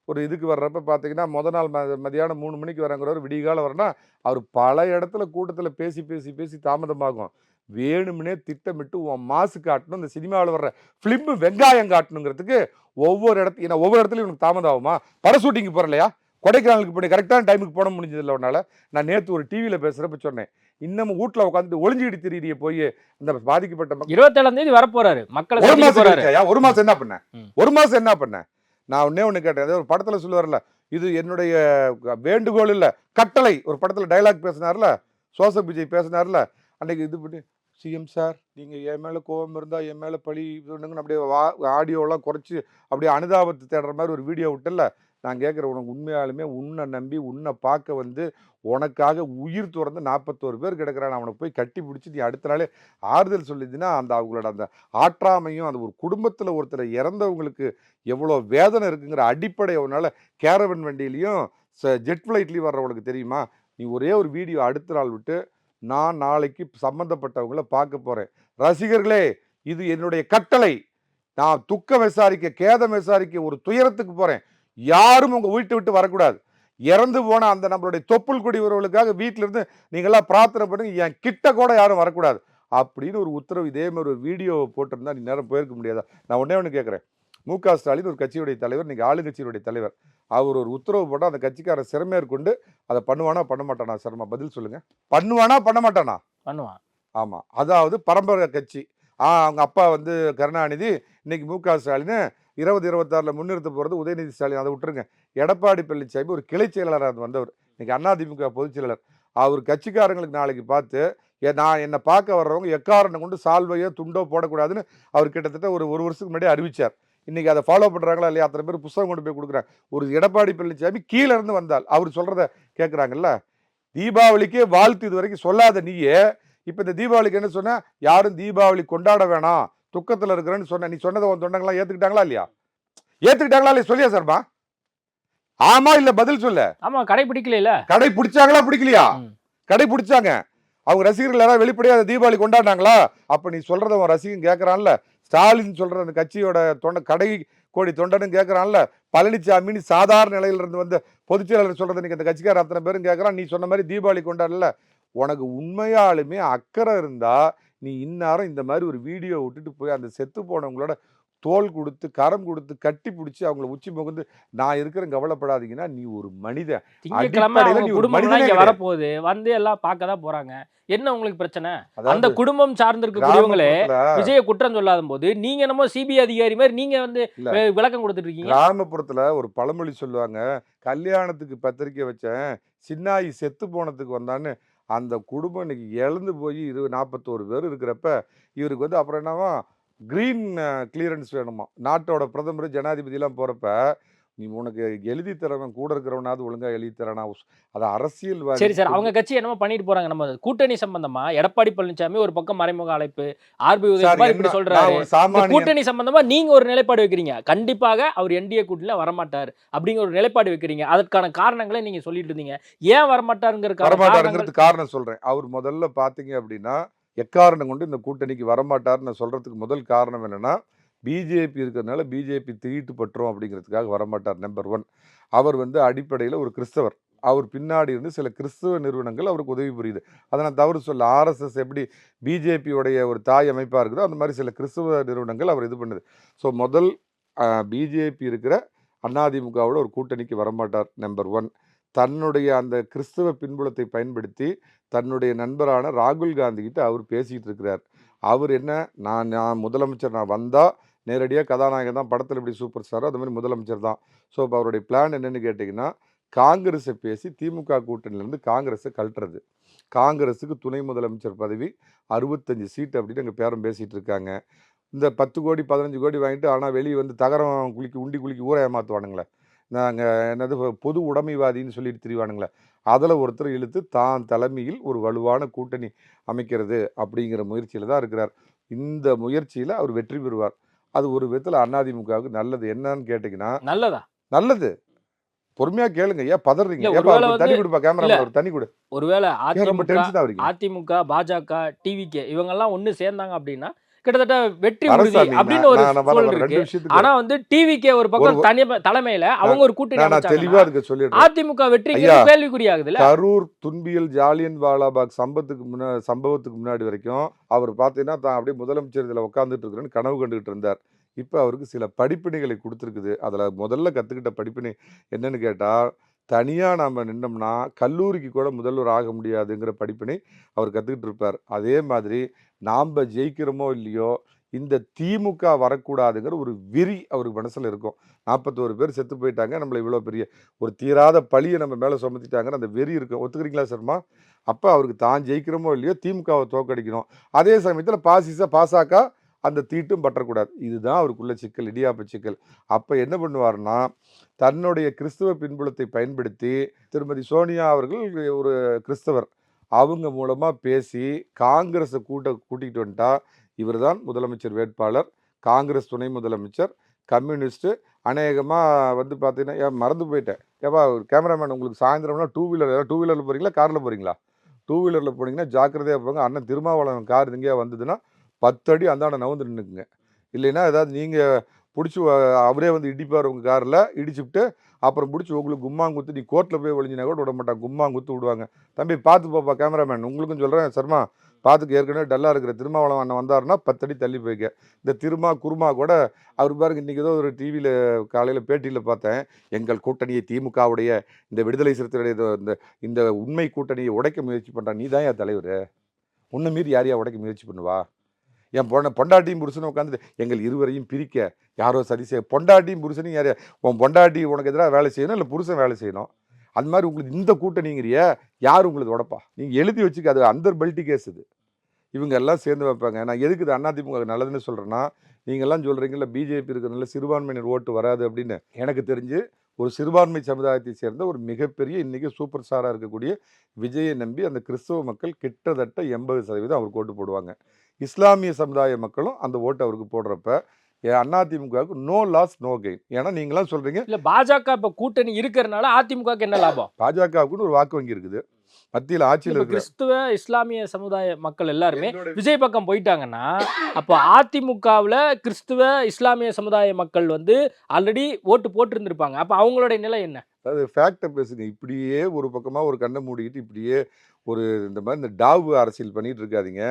ஒரு இதுக்கு வர்றப்ப பார்த்தீங்கன்னா முத நாள் ம மதியானம் மூணு மணிக்கு வரங்கிறவர் விடிகாலம் வரனா அவர் பல இடத்துல கூட்டத்தில் பேசி பேசி பேசி தாமதமாகும். வேணும்னே திட்டமிட்டு உன் மாசு காட்டணும் இந்த சினிமாவில் வர்ற ஃபிலிம் வெங்காயம் காட்டணுங்கிறதுக்கு ஒவ்வொரு இடத்து ஏன்னா ஒவ்வொரு இடத்துலையும் உனக்கு தாமதம் ஆகுமா? பட ஷூட்டிங்கு போகிறலையா கொடைக்கானலுக்கு போய் கரெக்டான டைமுக்கு போட முடிஞ்சதில்ல உன்னால. நான் நேற்று ஒரு டிவியில் பேசுகிறப்ப சொன்னேன். இன்னமும் வீட்டில் உட்காந்துட்டு ஒளிஞ்சிக்கிட்டு திரியிறிய போய் இந்த பாதிக்கப்பட்ட மக்கள் இருபத்தேழாம் தேதி வரப்போறாரு. மக்களை ஒரு கழிச்சாயா? ஒரு மாசம் என்ன பண்ண? ம். ஒரு மாசம் என்ன பண்ண? நான் ஒன்னே ஒண்ணு கேட்டேன். ஏதோ ஒரு படத்துல சொல்லுவார்ல இது என்னுடைய வேண்டுகோள் இல்ல கட்டளை. ஒரு படத்துல டைலாக் பேசினார்ல சோசப் விஜய் பேசினார்ல அன்னைக்கு இது பண்ணி சிஎம் சார் நீங்க என் மேல கோபம் இருந்தா என் மேல பழி இதுன்னு அப்படியே ஆடியோலாம் குறைச்சி அப்படியே அனுதாபத்தை தேடுற மாதிரி ஒரு வீடியோ விட்டல நான் கேட்குற உனக்கு உண்மையாலுமே உன்னை நம்பி உன்னை பார்க்க வந்து உனக்காக உயிர் துறந்து நாற்பத்தோரு பேர் கிடக்கிறான் அவனை போய் கட்டி பிடிச்சி நீ அடுத்த நாளே ஆறுதல் சொல்லிதுன்னா அந்த அவங்களோட அந்த ஆற்றாமையும் அந்த ஒரு குடும்பத்தில் ஒருத்தர் இறந்தவங்களுக்கு எவ்வளோ வேதனை இருக்குங்கிற அடிப்படை அவனால் கேரவன் வண்டியிலையும் ஜெட் ஃப்ளைட்லேயும் வர்றவங்களுக்கு தெரியுமா? நீ ஒரே ஒரு வீடியோ அடுத்த நாள் விட்டு நான் நாளைக்கு சம்மந்தப்பட்டவங்கள பார்க்க போகிறேன் ரசிகர்களே இது என்னுடைய கட்டளை. நான் துக்கம் விசாரிக்க கேதம் விசாரிக்க ஒரு துயரத்துக்கு போகிறேன் யாரும் உங்கள் வீட்டை விட்டு வரக்கூடாது. இறந்து போன அந்த நம்மளுடைய தொப்புள் குடி உறவுகளுக்காக வீட்டில இருந்து நீங்களாம் பிரார்த்தனை பண்ணுங்க என் கிட்ட கூட யாரும் வரக்கூடாது. அப்படின்னு ஒரு உத்தரவு இதே மாதிரி ஒரு வீடியோ போட்டிருந்தா நீ நேரம் போயிருக்க முடியாதா? நான் ஒண்ணே ஒன்று கேட்குறேன். மு க ஸ்டாலின் ஒரு கட்சியுடைய தலைவர் இன்னைக்கு ஆளுங்கட்சியுடைய தலைவர். அவர் ஒரு உத்தரவு போட்டால் அந்த கட்சிக்காரன் சிறமேற்கொண்டு அதை பண்ணுவானா பண்ண மாட்டானா? சிரமம். பதில் சொல்லுங்க. பண்ணுவானா பண்ண மாட்டானா? பண்ணுவான். ஆமாம் அதாவது பரம்பரை கட்சி. அவங்க அப்பா வந்து கருணாநிதி இன்னைக்கு மு க ஸ்டாலின் இருபது இருபத்தாறில் முன்னிறுத்த போகிறது உதயநிதி ஸ்டாலின். அதை விட்டுருங்க. எடப்பாடி பழனிசாமி ஒரு கிளை செயலாளராக வந்தவர். இன்னைக்கு அதிமுக பொதுச் செயலாளர். அவர் கட்சிக்காரங்களுக்கு நாளைக்கு பார்த்து நான் என்னை பார்க்க வர்றவங்க எக்காரணம் கொண்டு சால்வையோ துண்டோ போடக்கூடாதுன்னு அவர் கிட்டத்தட்ட ஒரு ஒரு வருஷத்துக்கு முன்னாடி அறிவிச்சார். இன்னைக்கு அதை ஃபாலோ பண்ணுறாங்களா இல்லையா? அத்தனை பேர் புஸ்தகம் கொண்டு போய் கொடுக்குறாங்க. ஒரு எடப்பாடி பழனிசாமி கீழே இருந்து வந்தால் அவர் சொல்கிறத கேட்குறாங்கல்ல தீபாவளிக்கே வாழ்த்து இது வரைக்கும் சொல்லாத நீயே இப்போ இந்த தீபாவளிக்கு என்ன சொன்ன? யாரும் தீபாவளி கொண்டாட வேணாம். துக்கத்தில் இருக்கிறேன்னு சொன்ன நீ சொன்னதை உன் தொண்டங்களாம் ஏற்றுக்கிட்டாங்களா இல்லையா? ஏற்றுக்கிட்டாங்களா இல்லையா சொல்லியா சார்மா? ஆமா இல்ல பதில் சொல்ல. ஆமா கடைபிடிக்கல கடை பிடிச்சாங்களா பிடிக்கலையா? ம். கடை பிடிச்சாங்க அவங்க ரசிகர்கள் யாராவது வெளிப்படையா தீபாவளி கொண்டாடினாங்களா? அப்ப நீ சொல்றத உன் ரசிகன் கேட்கறான்ல ஸ்டாலின் சொல்ற அந்த கட்சியோட தொண்டை கடை கோடி தொண்டனும் கேட்கறான்ல பழனிசாமின்னு சாதாரண நிலையில இருந்து வந்த பொதுச் செயலாளர் சொல்றதை இன்னைக்கு அந்த கட்சிக்கார அத்தனை பேரும் கேட்கறான் நீ சொன்ன மாதிரி தீபாவளி கொண்டாடல. உனக்கு உண்மையாலுமே அக்கறை இருந்தா நீ இந்நேரம் இந்த மாதிரி ஒரு வீடியோ விட்டுட்டு போய் அந்த செத்து போனவங்களோட தோல் கொடுத்து கரம் கொடுத்து கட்டி பிடிச்சி அவங்கள உச்சி முகந்து நான் இருக்கிறேன் கவலைப்படாதீங்கன்னா நீ ஒரு மனிதன். கிடையாது. வரப்போகுது. வந்து எல்லாம் பார்க்க தான் போறாங்க. என்ன உங்களுக்கு பிரச்சனை? அந்த குடும்பம் சார்ந்திருக்கக்கூடியவங்களே விஜய குற்றம் சொல்லாத போது நீங்க என்னமோ சிபிஐ அதிகாரி மாதிரி நீங்க வந்து விளக்கம் கொடுத்துட்டு இருக்கீங்க. கிராமப்புறத்துல ஒரு பழமொழி சொல்லுவாங்க கல்யாணத்துக்கு பத்திரிக்கை வச்சேன் சின்னாயி செத்து போனதுக்கு வந்தான்னு அந்த குடும்பம் இன்னைக்கு இழந்து போய் இரு நாற்பத்தோரு பேர் இருக்கிறப்ப இவருக்கு வந்து அப்புறம் என்னவா க்ரீன் கிளியரன்ஸ் வேணுமா நாட்டோட பிரதமர் ஜனாதிபதியெலாம் போகிறப்ப நீ உனக்கு எழுதி தரவன் கூட இருக்கிறவனாவது ஒழுங்கா எழுதி தரானா அது அரசியல் சரி சார். அவங்க கட்சி என்னமோ பண்ணிட்டு போறாங்க. நம்ம கூட்டணி சம்பந்தமா எடப்பாடி பழனிசாமி ஒரு பக்கம் மறைமுக அழைப்பு ஆர்பி உதயகுமார் இப்படி சொல்றாரு. கூட்டணி சம்பந்தமா நீங்க ஒரு நிலைப்பாடு வைக்கிறீங்க. கண்டிப்பாக அவர் என்டிஏ கூட்டணியில வரமாட்டார் அப்படிங்கிற ஒரு நிலைப்பாடு வைக்கிறீங்க. அதற்கான காரணங்களை நீங்க சொல்லிட்டு இருந்தீங்க. ஏன் வரமாட்டாருங்கிற வரமாட்டாருங்கிறது காரணம் சொல்றேன். அவர் முதல்ல பாத்தீங்க அப்படின்னா எக்காரணம் கொண்டு இந்த கூட்டணிக்கு வரமாட்டாருன்னு நான் சொல்றதுக்கு முதல் காரணம் என்னன்னா பிஜேபி இருக்கிறதுனால பிஜேபி தீட்டு பற்றோம் அப்படிங்கிறதுக்காக வரமாட்டார் நம்பர் ஒன் அவர் வந்து அடிப்படையில் ஒரு கிறிஸ்தவர். அவர் பின்னாடி இருந்து சில கிறிஸ்தவ நிறுவனங்கள் அவருக்கு உதவி புரியுது. அதை நான் தவறு சொல்ல ஆர்எஸ்எஸ் எப்படி பிஜேபியோடைய ஒரு தாய் அமைப்பாக இருக்குதோ அந்த மாதிரி சில கிறிஸ்தவ நிறுவனங்கள் அவர் இது பண்ணுது. ஸோ முதல் பிஜேபி இருக்கிற அதிமுகவோட ஒரு கூட்டணிக்கு வரமாட்டார் நம்பர் ஒன் தன்னுடைய அந்த கிறிஸ்தவ பின்புலத்தை பயன்படுத்தி தன்னுடைய நண்பரான ராகுல் காந்திகிட்ட அவர் பேசிகிட்டு இருக்கிறார். அவர் என்ன நான் நான் முதலமைச்சர் நான் வந்தால் நேரடியாக கதாநாயகன் தான் படத்தில் எப்படி சூப்பர் ஸ்டாரோ அது மாதிரி முதலமைச்சர் தான். ஸோ இப்போ அவருடைய பிளான் என்னென்னு கேட்டிங்கன்னா காங்கிரஸை பேசி திமுக கூட்டணியிலேருந்து காங்கிரஸை கழட்டுறது. காங்கிரஸுக்கு துணை முதலமைச்சர் பதவி அறுபத்தஞ்சு சீட் அப்படின்னு எங்கள் பேரம் பேசிகிட்டு இருக்காங்க. இந்த பத்து கோடி பதினஞ்சு கோடி வாங்கிட்டு ஆனால் வெளியே வந்து தகரம் குளிக்கி உண்டி குளிக்கி ஊரை ஏமாற்றுவானுங்களே நாங்கள் என்னது பொது உடைமைவாதின்னு சொல்லிட்டு திரிவானுங்களே. அதில் ஒருத்தர் இழுத்து தான் தலைமையில் ஒரு வலுவான கூட்டணி அமைக்கிறது அப்படிங்கிற முயற்சியில் தான் இருக்கிறார். இந்த முயற்சியில் அவர் வெற்றி பெறுவார். அது ஒரு விதத்தில் அதிமுகவுக்கு நல்லது. என்னன்னு கேட்டிங்கன்னா நல்லதா? நல்லது. பொறுமையா கேளுங்க. ஏன் பதறீங்க? தண்ணி கொடுப்பா கேமரா ஒரு தண்ணி கொடு. ஒருவேளை அதிமுக பாஜக டிவிகே இவங்க எல்லாம் ஒண்ணு சேர்ந்தாங்க அப்படின்னா கிட்டத்தட்ட வெற்றி அப்படின்னு ஒரு இருக்கு. ஆனா வந்து டிவிகே ஒரு பக்கம் தனி தலைமையில அவங்க ஒரு கூட்டணி தெளிவா அதுக்கு சொல்லிடுறேன். அதிமுக வெற்றிக்கு ஐயா, கேள்விக்குறியாகுதுல்ல? கரூர் துன்பியல் ஜாலியன் வாலாபாக் சம்பத்துக்கு முன்னா சம்பவத்துக்கு முன்னாடி வரைக்கும் அவர் பார்த்தீங்கன்னா தான் அப்படியே முதலமைச்சர் இதில் உட்காந்துட்டு இருக்கிறேன்னு கனவு கண்டுகிட்டு இருந்தார். இப்போ அவருக்கு சில படிப்பினைகளை கொடுத்துருக்குது. அதில் முதல்ல கற்றுக்கிட்ட படிப்பினை என்னன்னு கேட்டால் தனியாக நாம் நின்னோம்னா கல்லூரிக்கு கூட முதல்வர் ஆக முடியாதுங்கிற படிப்பினை அவர் கற்றுக்கிட்டு இருப்பார். அதே மாதிரி நாம் ஜெயிக்கிறோமோ இல்லையோ இந்த திமுக வரக்கூடாதுங்கிற ஒரு விரி அவருக்கு மனசில் இருக்கும். நாற்பத்தோரு பேர் செத்து போயிட்டாங்க நம்மளை இவ்வளோ பெரிய ஒரு தீராத பழியை நம்ம மேலே சுமத்திட்டாங்கன்னு அந்த வெறி இருக்கும். ஒத்துக்கிறீங்களா சர்மா? அப்போ அவருக்கு தான் ஜெயிக்கிறோமோ இல்லையோ திமுகவை தோக்கடிக்கணும் அதே சமயத்தில் பாசிச பாசாக்கா அந்த தீட்டும் பற்றக்கூடாது. இதுதான் அவருக்குள்ள சிக்கல் இடியாப்ப சிக்கல். அப்போ என்ன பண்ணுவார்னா தன்னுடைய கிறிஸ்துவ பின்புலத்தை பயன்படுத்தி திருமதி சோனியா அவர்கள் ஒரு கிறிஸ்தவர் அவங்க மூலமாக பேசி காங்கிரஸை கூட்ட கூட்டிகிட்டு வந்துட்டா இவர்தான் முதலமைச்சர் வேட்பாளர் காங்கிரஸ் துணை முதலமைச்சர் கம்யூனிஸ்ட்டு அநேகமாக வந்து பார்த்தீங்கன்னா ஏன் மறந்து போயிட்டேன். ஏப்பா ஒரு கேமராமேன் உங்களுக்கு சாயந்தரம்னா டூ வீலர் டூ வீலரில் போகிறீங்களா காரில் போகிறீங்களா டூ வீலரில் போனீங்கன்னா ஜாக்கிரதையாக போங்க. அண்ணன் திருமாவளவன் கார் எங்கேயா வந்ததுன்னா பத்து அடி அந்தாண்ட நவுந்து நின்றுக்குங்க இல்லைன்னா ஏதாவது நீங்கள் பிடிச்சி அவரே வந்து இடிப்பார் உங்கள் காரில் இடிச்சுவிட்டு அப்புறம் பிடிச்சி உங்களுக்கு கும்மாங்குத்து நீ கோர்ட்டில் போய் ஒழிஞ்சினா கூட விட மாட்டாங்க கும்மாங்குத்து விடுவாங்க. தம்பி பார்த்து போப்பா கேமராமேன் உங்களுக்கும் சொல்கிறேன் சர்மா பார்த்துக்கு ஏற்கனவே டல்லாக இருக்கிற திருமாவளவன் அண்ணன் வந்தாருன்னா பத்தடி தள்ளி போய்க்க. இந்த திருமா குருமா கூட அவர் பாருங்க இன்றைக்கி ஏதோ ஒரு டிவியில் காலையில் பேட்டியில் பார்த்தேன். எங்கள் கூட்டணியை திமுகவுடைய இந்த விடுதலை சிறுத்தையுடைய இந்த இந்த உண்மை கூட்டணியை உடைக்க முயற்சி பண்ணுறான் நீ தான் என் தலைவர். உன்னை மீறி யார் யார் உடைக்க முயற்சி பண்ணுவா? என் பொண்ண பொண்டாட்டியும் புருஷனும் உட்காந்துட்டு எங்கள் இருவரையும் பிரிக்க. யாரோ சரி செய்ய பொண்டாட்டியும் புருஷனையும் யார் உன் பொண்டாட்டி உனக்கு எதிராக வேலை செய்யணும் இல்லை புருஷன் வேலை செய்யணும்? அந்த மாதிரி உங்களுக்கு இந்த கூட்டணிங்கிறிய யார் உங்களுக்கு உடப்பா நீங்கள் எழுதி வச்சுக்க அது அந்தர் பெல்ட்டி கேஸ் இது. இவங்க எல்லாம் சேர்ந்து வைப்பாங்க. நான் எதுக்கு இது அதிமுக நல்லதுன்னு சொல்கிறேன்னா நீங்கள்லாம் சொல்கிறீங்கல்ல பிஜேபி இருக்கிறதுனால சிறுபான்மையினர் ஓட்டு வராது அப்படின்னு. எனக்கு தெரிஞ்சு ஒரு சிறுபான்மை சமுதாயத்தை சேர்ந்த ஒரு மிகப்பெரிய இன்றைக்கி சூப்பர் ஸ்டாராக இருக்கக்கூடிய விஜயை நம்பி அந்த கிறிஸ்தவ மக்கள் கிட்டத்தட்ட எண்பது சதவீதம் அவருக்கு ஓட்டு போடுவாங்க. இஸ்லாமிய சமுதாய மக்களும் அந்த ஓட்டு அவருக்கு போடுறப்ப அதிமுகவுக்கு நோ லாஸ் நோ கெயின் ஏன்னா நீங்களாம் சொல்கிறீங்க இல்ல பாஜக இப்ப கூட்டணி இருக்கிறதுனால அதிமுகவுக்கு என்ன லாபம்? பாஜகவுக்குன்னு ஒரு வாக்கு வங்கி இருக்குது. மத்தியில் ஆட்சியில் கிறிஸ்துவ இஸ்லாமிய சமுதாய மக்கள் எல்லாருமே விஜய் பக்கம் போயிட்டாங்கன்னா அப்போ அதிமுகவுல கிறிஸ்துவ இஸ்லாமிய சமுதாய மக்கள் வந்து ஆல்ரெடி ஓட்டு போட்டு இருந்திருப்பாங்க அப்ப அவங்களுடைய நிலை என்ன? அது ஃபேக்டை பேசுங்க. இப்படியே ஒரு பக்கமாக ஒரு கண்ணை மூடிக்கிட்டு இப்படியே ஒரு இந்த மாதிரி இந்த டாவு அரசியல் பண்ணிட்டு இருக்காதீங்க.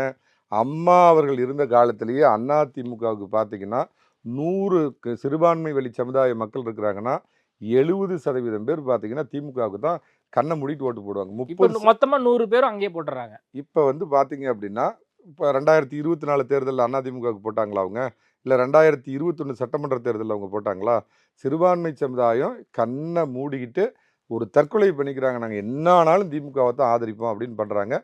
அம்மா அவர்கள் இருந்த காலத்திலேயே அதிமுகவுக்கு பார்த்தீங்கன்னா நூறு சிறுபான்மை வழி சமுதாய மக்கள் இருக்கிறாங்கன்னா எழுபது சதவீதம் பேர் பார்த்தீங்கன்னா திமுகவுக்கு தான் கண்ணை மூடிட்டு ஓட்டு போடுவாங்க. முப்பது மொத்தமா நூறு பேரும் அங்கேயே போட்டுறாங்க. இப்போ வந்து பார்த்தீங்க அப்படின்னா இப்போ ரெண்டாயிரத்தி இருபத்தி நாலு தேர்தலில் அதிமுகவுக்கு போட்டாங்களா அவங்க? இல்லை ரெண்டாயிரத்தி இருபத்தொன்று சட்டமன்ற தேர்தலில் அவங்க போட்டாங்களா? சிறுபான்மை சமுதாயம் கண்ணை மூடிக்கிட்டு ஒரு தற்கொலை பண்ணிக்கிறாங்க. நாங்கள் என்ன ஆனாலும் திமுகவை தான் ஆதரிப்போம் அப்படின்னு பண்ணுறாங்க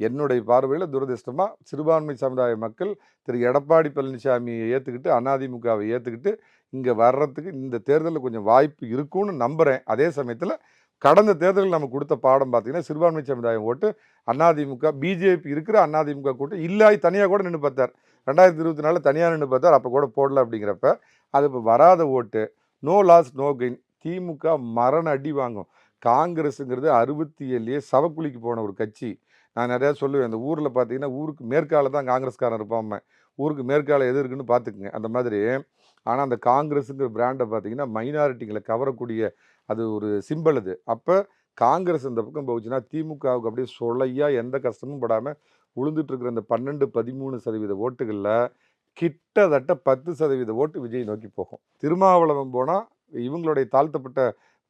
என்னுடைய பார்வையில் துரதிர்ஷ்டமாக சிறுபான்மை சமுதாய மக்கள் திரு. எடப்பாடி பழனிசாமியை ஏற்றுக்கிட்டு அதிமுகவை ஏற்றுக்கிட்டு இங்கே வர்றதுக்கு இந்த தேர்தலில் கொஞ்சம் வாய்ப்பு இருக்கும்னு நம்புகிறேன் அதே சமயத்தில் கடந்த தேர்தலில் நம்ம கொடுத்த பாடம் பார்த்தீங்கன்னா சிறுபான்மை சமுதாயம் ஓட்டு அதிமுக பிஜேபி இருக்கிற அதிமுக கூட்டம் இல்லாய் தனியாக கூட நின்று பார்த்தார். ரெண்டாயிரத்தி இருபத்தி நாலில் தனியாக நின்று பார்த்தார் அப்போ கூட போடல அப்படிங்கிறப்ப அது இப்போ வராத ஓட்டு. No loss no gain. திமுக மரண அடி வாங்கும். காங்கிரஸுங்கிறது அறுபத்தி ஏழுலேயே சவக்குழிக்கு போன ஒரு கட்சி. நான் நிறையா சொல்லுவேன். அந்த ஊரில் பார்த்தீங்கன்னா ஊருக்கு மேற்கால தான் காங்கிரஸ்காரன் இருப்பான் ஊருக்கு மேற்கால எது இருக்குன்னு பார்த்துக்குங்க. அந்த மாதிரி. ஆனால் அந்த காங்கிரஸுங்கிற பிராண்டை பார்த்தீங்கன்னா மைனாரிட்டிகளை கவரக்கூடிய அது ஒரு சிம்பிள் அது. அப்போ காங்கிரஸ் இந்த பக்கம் போச்சுன்னா திமுகவுக்கு அப்படியே சொல்லையாக எந்த கஷ்டமும் படாமல் உளுந்துட்டு இருக்கிற இந்த பன்னெண்டு பதிமூணு சதவீத ஓட்டுகளில் கிட்டத்தட்ட பத்து சதவீத ஓட்டு விஜய் நோக்கி போகும். திருமாவளவன் போனால் இவங்களுடைய தாழ்த்தப்பட்ட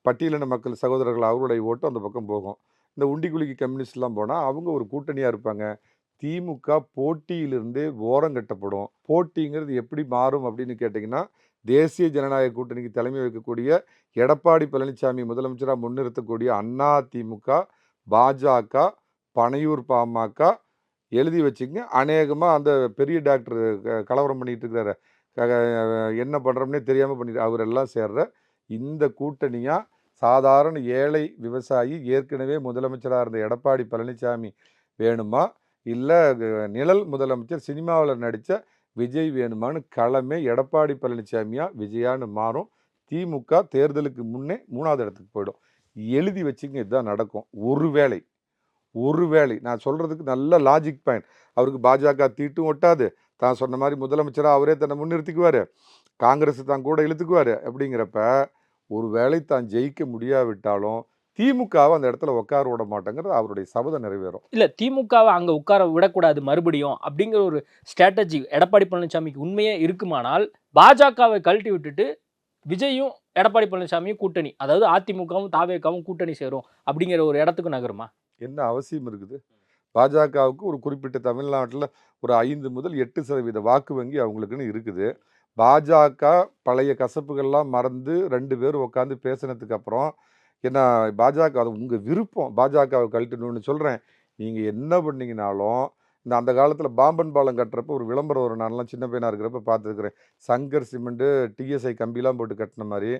பட்டியலின மக்கள் சகோதரர்கள் அவருடைய ஓட்டு அந்த பக்கம் போகும். இந்த உண்டிக்குலுக்கி கம்யூனிஸ்ட்லாம் போனால் அவங்க ஒரு கூட்டணியாக இருப்பாங்க. திமுக போட்டியிலிருந்தே ஓரங்கட்டப்படும் போட்டிங்கிறது எப்படி மாறும் அப்படின்னு கேட்டிங்கன்னா தேசிய ஜனநாயக கூட்டணிக்கு தலைமை வைக்கக்கூடிய எடப்பாடி பழனிசாமி முதலமைச்சராக முன்னிறுத்தக்கூடிய அண்ணா திமுக பாஜக பனையூர் பாமக எழுதி வச்சுங்க. அநேகமாக அந்த பெரிய டாக்டர் க- கலவரம் பண்ணிகிட்டு இருக்கிறாரு. க- என்ன பண்ணுறோம்னே தெரியாமல் பண்ணிட்டு அவரெல்லாம் சேர்ற இந்த கூட்டணியாக சாதாரண ஏழை விவசாயி ஏற்கனவே முதலமைச்சராக இருந்த எடப்பாடி பழனிசாமி வேணுமா? இல்லை நிழல் முதலமைச்சர் சினிமாவில் நடித்த விஜய் வேணுமான்னு களமே எடப்பாடி பழனிசாமியாக விஜயான்னு மாறும். திமுக தேர்தலுக்கு முன்னே மூணாவது இடத்துக்கு போயிடும். எழுதி வச்சுங்க இதுதான் நடக்கும். ஒருவேளை ஒருவேளை நான் சொல்கிறதுக்கு நல்ல லாஜிக் பாயிண்ட் அவருக்கு பாஜக தீட்டும் ஒட்டாது. தான் சொன்ன மாதிரி முதலமைச்சராக அவரே தன்னை முன்னிறுத்திக்குவார். காங்கிரஸ் தான் கூட இழுத்துக்குவார். அப்படிங்கிறப்ப ஒருவேளை தான் ஜெயிக்க முடியாவிட்டாலும் திமுகவை அந்த இடத்துல உட்கார விட மாட்டேங்கிறது அவருடைய சபதம் நிறைவேறும். இல்ல திமுகவை அங்க உட்கார விடக்கூடாது மறுபடியும் அப்படிங்கிற ஒரு ஸ்ட்ராட்டஜி எடப்பாடி பழனிசாமிக்கு உண்மையே இருக்குமானால் பாஜகவை கழட்டி விட்டுட்டு விஜயும் எடப்பாடி பழனிசாமியும் கூட்டணி அதாவது அதிமுகவும் தாவேக்காவும் கூட்டணி சேரும் அப்படிங்கிற ஒரு இடத்துக்கு நகருமா? என்ன அவசியம் இருக்குது? பாஜகவுக்கு ஒரு குறிப்பிட்ட தமிழ்நாட்டில் ஒரு ஐந்து முதல் எட்டு சதவீத வாக்கு வங்கி அவங்களுக்குன்னு இருக்குது. பாஜக பழைய கசப்புகள்லாம் மறந்து ரெண்டு பேரும் உட்காந்து பேசினதுக்கு அப்புறம் என்ன பாஜக அது உங்கள் விருப்பம். பாஜகவை கழட்டணும்னு சொல்கிறேன் நீங்கள் என்ன பண்ணீங்கனாலும் இந்த அந்த காலத்தில் பாம்பன் பாலம் கட்டுறப்ப ஒரு விளம்பரம் ஒரு நான்லாம் சின்ன பையனாக இருக்கிறப்ப பார்த்துருக்குறேன். சங்கர் சிமெண்ட்டு டிஎஸ்ஐ கம்பிலாம் போட்டு கட்டின மாதிரி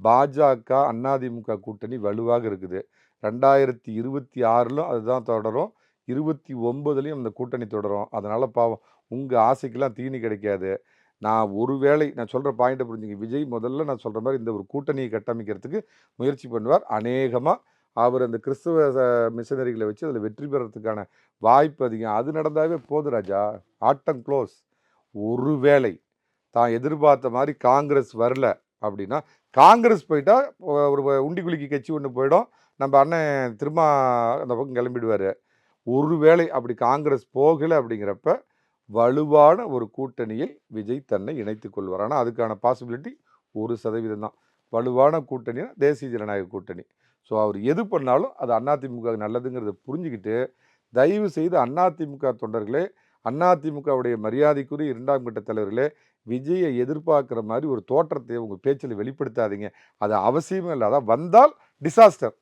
பாஜக அதிமுக கூட்டணி வலுவாக இருக்குது. ரெண்டாயிரத்தி இருபத்தி ஆறிலும் அதுதான் தொடரும். இருபத்தி ஒம்பதுலேயும் அந்த கூட்டணி தொடரும். அதனால் பாவம் உங்கள் ஆசைக்கெல்லாம் தீனி கிடைக்காது. நான் ஒருவேளை நான் சொல்கிற பாயிண்ட்டை புரிஞ்சுங்க. விஜய் முதல்ல நான் சொல்கிற மாதிரி இந்த ஒரு கூட்டணியை கட்டமைக்கிறதுக்கு முயற்சி பண்ணுவார். அநேகமாக அவர் அந்த கிறிஸ்துவ மிஷனரிகளை வச்சு அதில் வெற்றி பெறத்துக்கான வாய்ப்பு அதிகம். அது நடந்தாவே போதும் ராஜா. ஆட்டம் க்ளோஸ் ஒருவேளை தான் எதிர்பார்த்த மாதிரி காங்கிரஸ் வரல அப்படின்னா காங்கிரஸ் போயிட்டா ஒரு உண்டி குலுக்கி கட்சி ஒன்று போயிடும். நம்ம அண்ணன் திரும்ப அந்த பக்கம் கிளம்பிடுவார். ஒருவேளை அப்படி காங்கிரஸ் போகலை அப்படிங்கிறப்ப வலுவான ஒரு கூட்டணியில் விஜய் தன்னை இணைத்து கொள்வார். ஆனால் அதுக்கான பாசிபிலிட்டி ஒரு சதவீதம் தான். வலுவான கூட்டணினா தேசிய ஜனநாயக கூட்டணி. ஸோ அவர் எது பண்ணாலும் அது அதிமுக நல்லதுங்கிறத புரிஞ்சுக்கிட்டு தயவு செய்து அதிமுக தொண்டர்களே அதிமுகவுடைய மரியாதைக்குரிய இரண்டாம் கட்ட தலைவர்களே விஜயை எதிர்பார்க்குற மாதிரி ஒரு தோற்றத்தை உங்கள் பேச்சில் வெளிப்படுத்தாதீங்க. அது அவசியமே இல்லாத வந்தால் டிசாஸ்டர்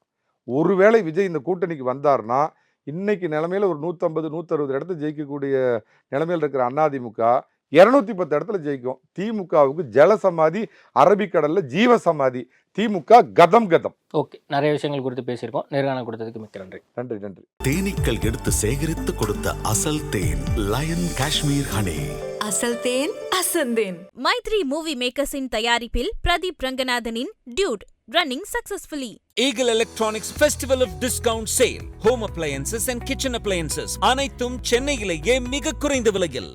ஒருவேளை விஜய் இந்த கூட்டணிக்கு வந்தார்னா இன்னைக்கு நிலமையில ஒரு நூற்றம்பது நூற்றறுபது இடத்துல ஜெயிக்கக்கூடிய நிலைமையில் இருக்கிற அதிமுக இரநூத்தி பத்து இடத்துல ஜெயிக்கும். திமுகவுக்கு ஜலசமாதி அரபிக்கடல்ல ஜீவசமாதி. திமுக கதம் கதம். ஓகே. நிறைய விஷயங்கள் குறித்து பேசியிருக்கோம். நேர்காணல் கொடுத்ததுக்கு மிக்க நன்றி. நன்றி நன்றி. தேனீக்கள் எடுத்து சேகரித்து கொடுத்த அசல் தேன் லயன் காஷ்மீர் ஹனி. அசல் தேன் அசந்தேன். மைத்ரி மூவி மேக்கர்ஸின் தயாரிப்பில் Pradeep ரங்கநாதனின் dude. Running successfully. Eagle Electronics Festival of Discount Sale. Home appliances and kitchen appliances. அனைத்தும் சென்னையிலேயே மிக குறைந்த விலையில்